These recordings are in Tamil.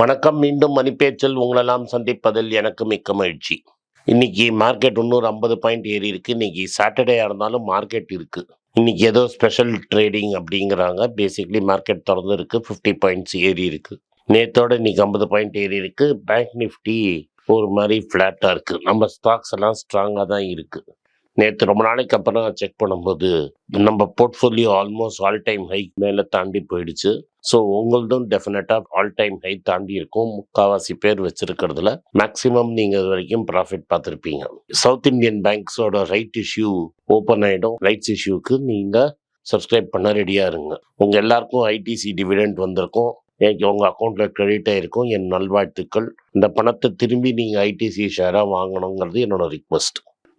வணக்கம் மீண்டும் மணிப்பேச்சல் உங்களெல்லாம் சந்திப்பதில் எனக்கு மிக்க மகிழ்ச்சி. இன்னைக்கு மார்க்கெட் இன்னொரு ஐம்பது பாயிண்ட் ஏறி இருக்கு. இன்னைக்கு சாட்டர்டேயாக இருந்தாலும் மார்க்கெட் இருக்கு. இன்னைக்கு ஏதோ ஸ்பெஷல் ட்ரேடிங் அப்படிங்கிறாங்க. பேசிக்லி மார்க்கெட் திறந்து இருக்கு. ஃபிஃப்டி பாயிண்ட்ஸ் ஏறி இருக்கு. நேத்தோட இன்னைக்கு ஐம்பது பாயிண்ட் ஏறி இருக்கு. பேங்க் நிஃப்டி ஒரு மாதிரி ஃப்ளாட்டாக இருக்குது நம்ம ஸ்டாக்ஸ் எல்லாம் ஸ்ட்ராங்காக தான் இருக்குது நேற்று ரொம்ப நாளைக்கு அப்புறம் செக் பண்ணும்போது நம்ம portfolio almost all time high மேலே தாண்டி போயிடுச்சு. ஸோ உங்களதும் டெஃபினட்டாக ஆல் டைம் ஹை தாண்டி இருக்கும். முக்காவாசி பேர் வச்சுருக்கிறதுல மேக்ஸிமம் நீங்கள் இது வரைக்கும் ப்ராஃபிட் பார்த்துருப்பீங்க. சவுத் இந்தியன் பேங்க்ஸோட ரைட் இஷ்யூ ஓப்பன் ஆகிடும் ரைட்ஸ் இஷ்யூக்கு நீங்கள் சப்ஸ்கிரைப் பண்ண ரெடியாக இருங்க. உங்கள் எல்லாருக்கும் ஐடிசி டிவிடெண்ட் வந்திருக்கும். எனக்கு உங்கள் அக்கௌண்ட்டில் கிரெடிட் ஆகிருக்கும் என் நல்வாழ்த்துக்கள். இந்த பணத்தை திரும்பி நீங்கள் ஐடிசி ஷேராக வாங்கணுங்கிறது என்னோட ரிக்வஸ்ட்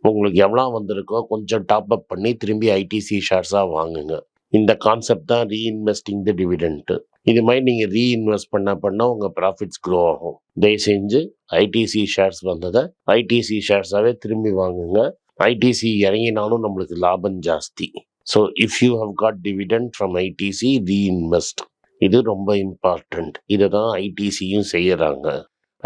உங்களுக்கு எவ்வளோ வந்திருக்கோ கொஞ்சம் டாப் அப் பண்ணி திரும்பி ஐடிசி ஷேர்ஸாக வாங்குங்க. இந்த கான்செப்ட் தான் ரீஇன்வெஸ்டிங் த டிவிடெண்ட்டு இது மாதிரி நீங்கள் ரீஇன்வெஸ்ட் பண்ண பண்ண உங்கள் ப்ராஃபிட்ஸ் க்ரோ ஆகும். தயவு செஞ்சு ஐடிசி ஷேர்ஸ் வந்ததை ஐடிசி ஷேர்ஸாகவே திரும்பி வாங்குங்க. ஐடிசி இறங்கினாலும் நம்மளுக்கு லாபம் ஜாஸ்தி. So if you have got dividend from ITC reinvest இது ரொம்ப இம்பார்ட்டண்ட் இதை தான் ஐடிசியும் செய்கிறாங்க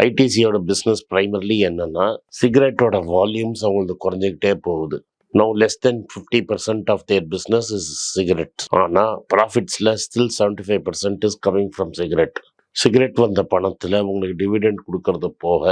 ஐடிசியோட பிஸ்னஸ் ப்ரைமர்லி என்னன்னா சிகரெட்டோட வால்யூம்ஸ் அவங்களுக்கு குறைஞ்சிக்கிட்டே போகுது. No less than fifty percent of their business is cigarette ஆனால் ப்ராஃபிட்ஸில் still seventy five percent is coming from cigarette cigarette வந்த பணத்தில் உங்களுக்கு டிவிடெண்ட் கொடுக்கறது போக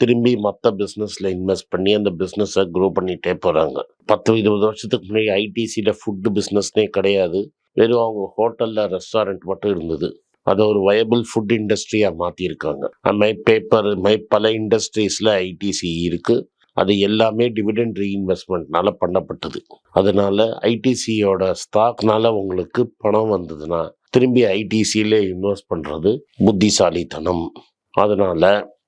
திரும்பி மற்ற பிஸ்னஸில் இன்வெஸ்ட் பண்ணி அந்த பிஸ்னஸை க்ரோ பண்ணிகிட்டே போகிறாங்க பத்து இருபது வருஷத்துக்கு முன்னாடி ஐடிசியில் ஃபுட்டு பிஸ்னஸ்னே கிடையாது. வெறும் அவங்க ஹோட்டலில் ரெஸ்டாரண்ட் மட்டும் இருந்தது. அதை ஒரு வயபிள் ஃபுட் இண்டஸ்ட்ரியாக மாற்றிருக்காங்க மை பேப்பர் மை பல இண்டஸ்ட்ரீஸில் ஐடிசி இருக்குது அது எல்லாமே டிவிடெண்ட் ரீஇன்வெஸ்ட்மெண்ட்னால பண்ணப்பட்டது. அதனால ஐடிசியோட ஸ்டாக்னால உங்களுக்கு பணம் வந்ததுன்னா திரும்பி ஐடிசியில இன்வெஸ்ட் பண்ணுறது புத்திசாலித்தனம். அதனால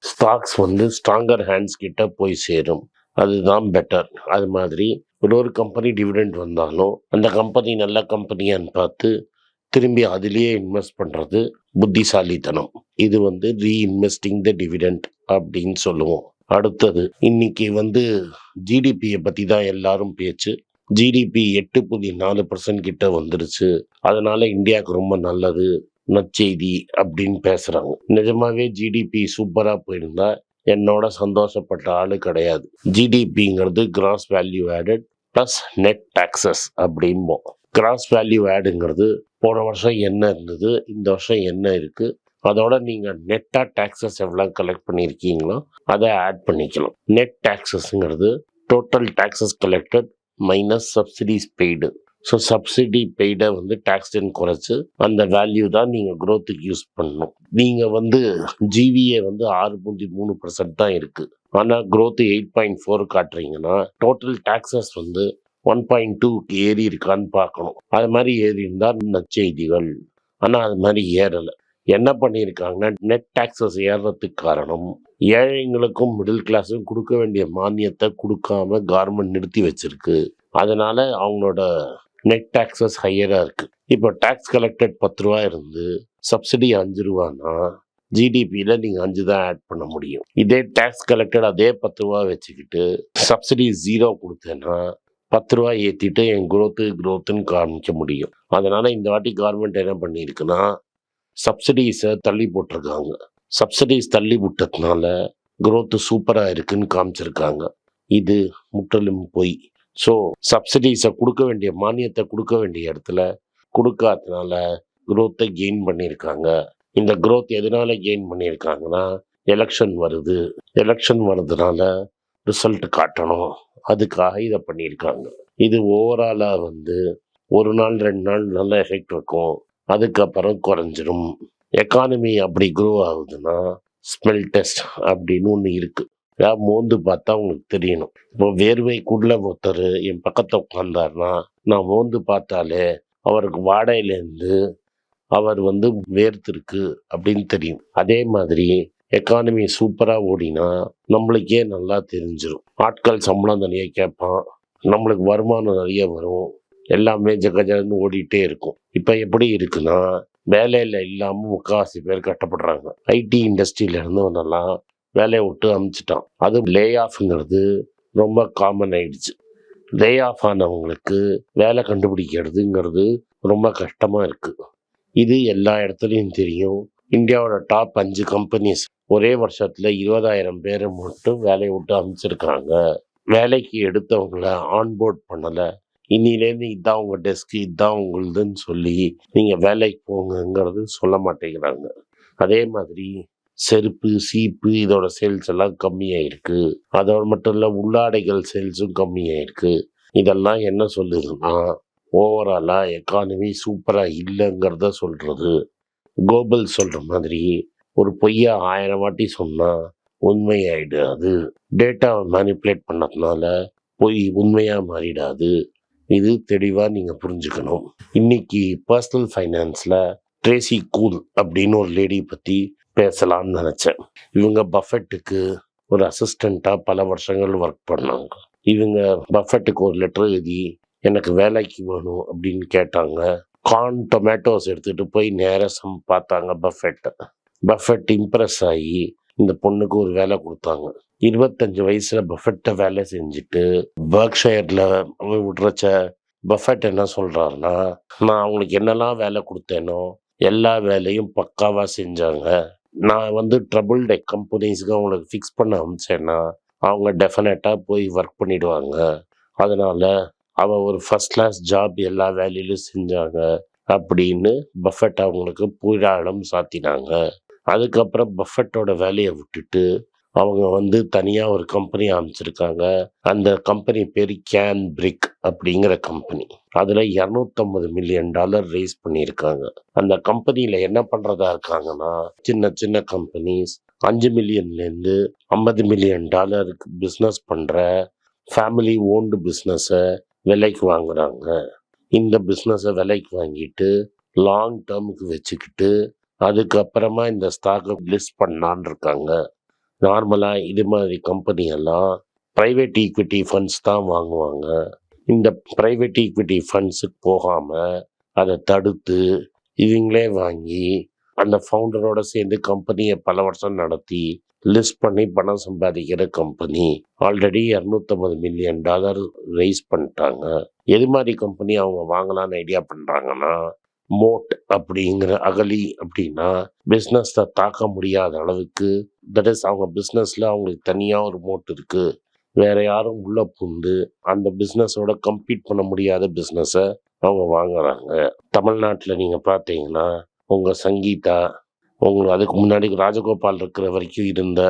ஸ்டாக்ஸ் வந்து ஸ்ட்ராங்கர் ஹேண்ட்ஸ் கிட்ட போய் சேரும். அதுதான் பெட்டர் அது மாதிரி ஒரு ஒரு கம்பெனி டிவிடெண்ட் வந்தாலும் அந்த கம்பெனி நல்ல கம்பெனியான்னு பார்த்து திரும்பி அதிலேயே இன்வெஸ்ட் பண்ணுறது புத்திசாலித்தனம். இது வந்து ரீஇன்வெஸ்டிங் த டிவிடெண்ட் அப்படின்னு சொல்லுவோம். அடுத்தது இன்னைக்கு வந்து ஜிடிபியை பற்றி தான் எல்லாரும் பேச்சு. ஜிடிபி எட்டு புள்ளி நாலு பர்சன்ட் கிட்ட வந்துருச்சு. அதனால இந்தியாவுக்கு ரொம்ப நல்லது நற்செய்தி அப்படின்னு பேசுகிறாங்க நிஜமாவே ஜிடிபி சூப்பராக போயிருந்தா என்னோட சந்தோஷப்பட்ட ஆள் கிடையாது. ஜிடிபிங்கிறது gross value added plus net taxes அப்படிம்போம். Gross value ஆடுங்கிறது போன வருஷம் என்ன இருந்தது இந்த வருஷம் என்ன இருக்குது அதோட நீங்கள் நெட்டாக டேக்ஸஸ் எவ்வளோ கலெக்ட் பண்ணியிருக்கீங்களோ அதை ஆட் பண்ணிக்கலாம். Net டேக்ஸஸ்ங்கிறது total taxes collected minus subsidies paid so subsidy பெய்டை வந்து டேக்ஸ்டன் குறைச்சி அந்த வேல்யூ தான் நீங்கள் க்ரோத்துக்கு யூஸ் பண்ணணும். நீங்கள் வந்து ஜிவிஏ வந்து ஆறு புள்ளி மூணு பர்சன்ட் தான் இருக்குது ஆனால் க்ரோத்து எயிட் பாயிண்ட் ஃபோர் காட்டுறீங்கன்னா டோட்டல் டேக்ஸஸ் வந்து ஒன் பாயிண்ட் டூக்கு ஏறி இருக்கான்னு பார்க்கணும். அது மாதிரி ஏறி இருந்தால் நற்செய்திகள் ஆனால் அது மாதிரி ஏறலை. என்ன பண்ணியிருக்காங்கன்னா நெட் டாக்ஸஸ் ஏறுறதுக்கு காரணம் ஏழைங்களுக்கும் மிடில் கிளாஸுக்கும் கொடுக்க வேண்டிய மானியத்தை கொடுக்காம கவர்மெண்ட் நிறுத்தி வச்சிருக்கு. அதனால அவங்களோட நெட் டாக்ஸஸ் ஹையராக இருக்கு. இப்போ டேக்ஸ் கலெக்டட் பத்து ரூபா இருந்து சப்சிடி அஞ்சு ரூபானா ஜிடிபியில் நீங்கள் அஞ்சு தான் ஆட் பண்ண முடியும். இதே டேக்ஸ் கலெக்டட் அதே பத்து ரூபா வச்சுக்கிட்டு சப்சிடி ஜீரோ கொடுத்தேன்னா பத்து ரூபா ஏற்றிட்டு என் குரோத்து குரோத்துன்னு காமிக்க முடியும். அதனால் இந்த வாட்டி கவர்மெண்ட் என்ன பண்ணியிருக்குன்னா சப்சிடிஸை தள்ளி போட்டிருக்காங்க. சப்சிடிஸ் தள்ளி விட்டதுனால குரோத்து சூப்பராக இருக்குன்னு காமிச்சிருக்காங்க. இது முற்றிலும் பொய். ஸோ சப்சிடிஸை கொடுக்க வேண்டிய மானியத்தை கொடுக்க வேண்டிய இடத்துல கொடுக்காதனால குரோத்தை கெயின் பண்ணியிருக்காங்க இந்த குரோத் எதனால கெயின் பண்ணியிருக்காங்கன்னா எலெக்ஷன் வருது. எலெக்ஷன் வர்றதுனால ரிசல்ட் காட்டணும். அதுக்காக இதை பண்ணியிருக்காங்க. இது ஓவராலாக வந்து ஒரு நாள் ரெண்டு நாள் நல்ல எஃபெக்ட் இருக்கும். அதுக்கப்புறம் குறைஞ்சிரும். எக்கானமி அப்படி க்ரோ ஆகுதுன்னா ஸ்மெல் டெஸ்ட் அப்படின்னு ஒன்று இருக்குது ஏதாவது மோந்து பார்த்தா உங்களுக்கு தெரியணும். இப்போ வேர்வைக்குள்ள ஒருத்தர் என் பக்கத்தில் உட்காந்தாருன்னா நான் மோந்து பார்த்தாலே அவருக்கு வாடையிலேருந்து அவர் வந்து வேர்த்திருக்கு அப்படின்னு தெரியும். அதே மாதிரி எக்கானமி சூப்பராக ஓடினா நம்மளுக்கே நல்லா தெரிஞ்சிடும் ஆட்கள் சம்பளம் நிறைய கேட்பான் நம்மளுக்கு வருமானம் நிறைய வரும் எல்லாமே ஜகஜன்னு ஓடிட்டே இருக்கும். இப்போ எப்படி இருக்குன்னா வேலையில் இல்லாமல் முக்கால்வாசி பேர் கட்டப்படுறாங்க ஐடி இண்டஸ்ட்ரியில இருந்தவனெல்லாம் வேலையை விட்டு அமுச்சிட்டான். அது லே ஆஃப்ங்கிறது ரொம்ப காமன் ஆயிடுச்சு. லே ஆஃப் ஆனவங்களுக்கு வேலை கண்டுபிடிக்கிறதுங்கிறது ரொம்ப கஷ்டமாக இருக்குது இது எல்லா இடத்துலையும் தெரியும். இந்தியாவோட டாப் அஞ்சு கம்பெனிஸ் ஒரே வருஷத்தில் இருபதாயிரம் பேரை மட்டும் வேலையை விட்டு அமைச்சிருக்காங்க வேலைக்கு எடுத்தவங்கள ஆன்போர்ட் பண்ணலை. இன்னிலேருந்து இதான் உங்கள் டெஸ்க் இதான் உங்களுதுன்னு சொல்லி நீங்கள் வேலைக்கு போங்கங்கிறது சொல்ல மாட்டேங்கிறாங்க. அதே மாதிரி செருப்பு சீப்பு இதோட சேல்ஸ் எல்லாம் கம்மியாயிருக்கு. அதோட மட்டும் இல்லை உள்ளாடைகள் சேல்ஸும் கம்மியாயிருக்கு. இதெல்லாம் என்ன சொல்லுதுன்னா ஓவராலாக எக்கானமி சூப்பராக இல்லைங்கிறத சொல்கிறது கோபல் சொல்கிற மாதிரி ஒரு பொய்யா ஆயிரம் வாட்டி சொன்னா உண்மையாயிடாது டேட்டாவை மேனிப்புலேட் பண்ணதுனால பொய் உண்மையாக மாறிடாது. இது தெளிவாக நீங்கள் புரிஞ்சுக்கணும். இன்னைக்கு பர்சனல் ஃபைனான்ஸில் ட்ரேசி கூல் அப்படின்னு ஒரு லேடி பற்றி பேசலாம்னு நினச்சேன். இவங்க பஃபெட்டுக்கு ஒரு அசிஸ்டண்ட்டாக பல வருஷங்கள் ஒர்க் பண்ணாங்க. இவங்க பஃபெட்டுக்கு ஒரு லெட்டர் எழுதி எனக்கு வேலைக்கு வேணும் அப்படின்னு கேட்டாங்க. கார்ன் டொமேட்டோஸ் எடுத்துகிட்டு போய் நேரம் பார்த்தாங்க பஃபெட்டை. பஃபெட் இம்ப்ரெஸ் ஆகி இந்த பொண்ணுக்கு ஒரு வேலை கொடுத்தாங்க. இருபத்தஞ்சு வயசுல பஃபெட்டை வேலை செஞ்சுட்டு பர்க்ஷயர்ல விடுறச்ச பஃபெட் என்ன சொல்றாருன்னா நான் அவங்களுக்கு என்னெல்லாம் வேலை கொடுத்தேனோ எல்லா வேலையும் பக்காவா செஞ்சாங்க. நான் வந்து ட்ரபுள் டெக் கம்பெனிஸ்க்கு அவங்களுக்கு ஃபிக்ஸ் பண்ண அமிச்சேன்னா அவங்க டெஃபினட்டாக போய் ஒர்க் பண்ணிடுவாங்க. அதனால அவ ஒரு ஃபர்ஸ்ட் கிளாஸ் ஜாப் எல்லா வேலையிலும் செஞ்சாங்க. அப்படின்னு பஃபெட் அவங்களுக்கு புராடம் சாத்தினாங்க. அதுக்கப்புறம் பஃபெட்டோட வேலையை விட்டுட்டு அவங்க வந்து தனியாக ஒரு கம்பெனி ஆரம்பிச்சிருக்காங்க. அந்த கம்பெனி பேர் கேன் பிரிக் அப்படிங்கிற கம்பெனி அதில் இரநூத்தம்பது மில்லியன் டாலர் ரைஸ் பண்ணியிருக்காங்க. அந்த கம்பெனியில் என்ன பண்ணுறதா இருக்காங்கன்னா சின்ன சின்ன கம்பெனிஸ் அஞ்சு மில்லியன்லேருந்து ஐம்பது மில்லியன் டாலருக்கு பிஸ்னஸ் பண்ணுற ஃபேமிலி ஓன்டு பிஸ்னஸை விலைக்கு வாங்குறாங்க. இந்த பிஸ்னஸை விலைக்கு வாங்கிட்டு லாங் டேர்முக்கு வச்சுக்கிட்டு அதுக்கப்புறமா இந்த ஸ்டாக்கை லிஸ்ட் பண்ணான் இருக்காங்க நார்மலாக இது மாதிரி கம்பெனி எல்லாம் ப்ரைவேட் ஈக்விட்டி ஃபண்ட்ஸ் தான் வாங்குவாங்க. இந்த ப்ரைவேட் ஈக்விட்டி ஃபண்ட்ஸுக்கு போகாமல் அதை தடுத்து இவங்களே வாங்கி அந்த ஃபவுண்டரோட சேர்ந்து கம்பெனியை பல வருஷம் நடத்தி லிஸ்ட் பண்ணி பணம் சம்பாதிக்கிற கம்பெனி ஆல்ரெடி இரநூத்தம்பது மில்லியன் டாலர் ரைஸ் பண்ணிட்டாங்க. எது மாதிரி கம்பெனி அவங்க வாங்கலாம்னு ஐடியா பண்ணுறாங்கன்னா மோட் அப்படிங்கிற அகலி அப்படின்னா பிஸ்னஸை தாக்க முடியாத அளவுக்கு தட் இஸ் அவங்க பிஸ்னஸில் அவங்களுக்கு தனியாக ஒரு மோட் இருக்குது வேற யாரும் உள்ளே பூந்து அந்த பிஸ்னஸோட கம்பீட் பண்ண முடியாத பிஸ்னஸை அவங்க வாங்குறாங்க. தமிழ்நாட்டில் நீங்கள் பார்த்தீங்கன்னா உங்கள் சங்கீதா உங்களுக்கு அதுக்கு முன்னாடி ராஜகோபால் இருக்கிற வரைக்கும் இருந்த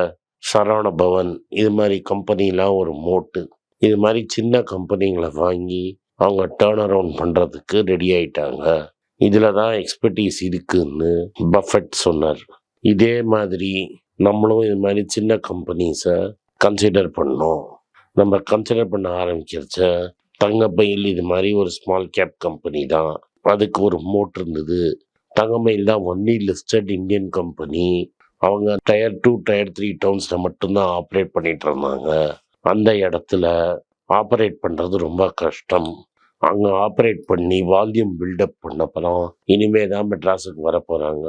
சரவண பவன் இது மாதிரி கம்பெனிலாம் ஒரு மோட்டு இது மாதிரி சின்ன கம்பெனிங்களை வாங்கி அவங்க டேர்ன் அரவுண்ட் பண்ணுறதுக்கு ரெடி ஆயிட்டாங்க. இதில் தான் எக்ஸ்பர்டீஸ் இருக்குன்னு பஃபெட் சொன்னார். இதே மாதிரி நம்மளும் இது மாதிரி சின்ன கம்பெனிஸை கன்சிடர் பண்ணோம். நம்ம கன்சிடர் பண்ண ஆரம்பிக்கிறச்ச தங்கப்பையில் இது மாதிரி ஒரு ஸ்மால் கேப் கம்பெனி தான். அதுக்கு ஒரு மோட் இருந்தது. தங்கமயில் தான் ஒன்லி லிஸ்டட் இந்தியன் கம்பெனி அவங்க டயர் டூ டயர் த்ரீ டவுன்ஸில் மட்டும்தான் ஆப்ரேட் பண்ணிகிட்டு இருந்தாங்க. அந்த இடத்துல ஆப்ரேட் பண்ணுறது ரொம்ப கஷ்டம். அங்கே ஆப்ரேட் பண்ணி வால்யூம் பில்டப் பண்ணப்பறம் இனிமே தான் மெட்ராஸுக்கு வர போகிறாங்க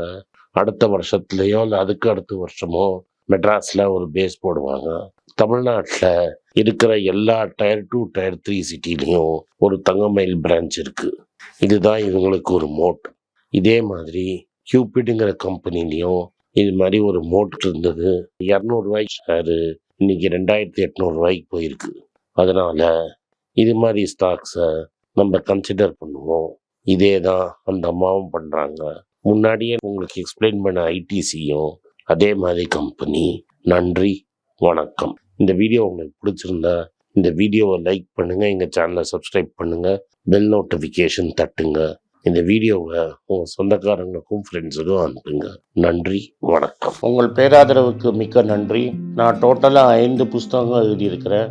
அடுத்த வருஷத்துலேயோ இல்லை அதுக்கு அடுத்த வருஷமோ மெட்ராஸில் ஒரு பேஸ் போடுவாங்க. தமிழ்நாட்டில் இருக்கிற எல்லா டயர் டூ டயர் த்ரீ சிட்டிலையும் ஒரு தங்கமயில் பிரான்ச் இருக்குது இதுதான் இவங்களுக்கு ஒரு மோட் இதே மாதிரி கியூபிடுங்கிற கம்பெனிலையும் இது மாதிரி ஒரு மோட் இருந்தது. இரநூறுவாய்க்கு ஷேரு இன்னைக்கு ரெண்டாயிரத்தி எட்நூறுவாய்க்கு போயிருக்கு. அதனால் இது மாதிரி ஸ்டாக்ஸை நம்ம கன்சிடர் பண்ணுவோம். இதே தான் அந்த அம்மாவும் பண்ணுறாங்க முன்னாடியே உங்களுக்கு எக்ஸ்பிளைன் பண்ண ஐடிசியும் அதே மாதிரி கம்பெனி நன்றி வணக்கம். இந்த வீடியோ உங்களுக்கு பிடிச்சிருந்தா இந்த வீடியோவை லைக் பண்ணுங்கள் எங்கள் சேனலை சப்ஸ்கிரைப் பண்ணுங்கள் பெல் நோட்டிஃபிகேஷன் தட்டுங்க. இந்த வீடியோவை உங்கள் சொந்தக்காரங்களுக்கும் ஃப்ரெண்ட்ஸுக்கும் அனுப்புங்க. நன்றி வணக்கம். உங்கள் பேராதரவுக்கு மிக்க நன்றி. நான் டோட்டலாக ஐந்து புஸ்தகங்கள் எழுதியிருக்கிறேன்.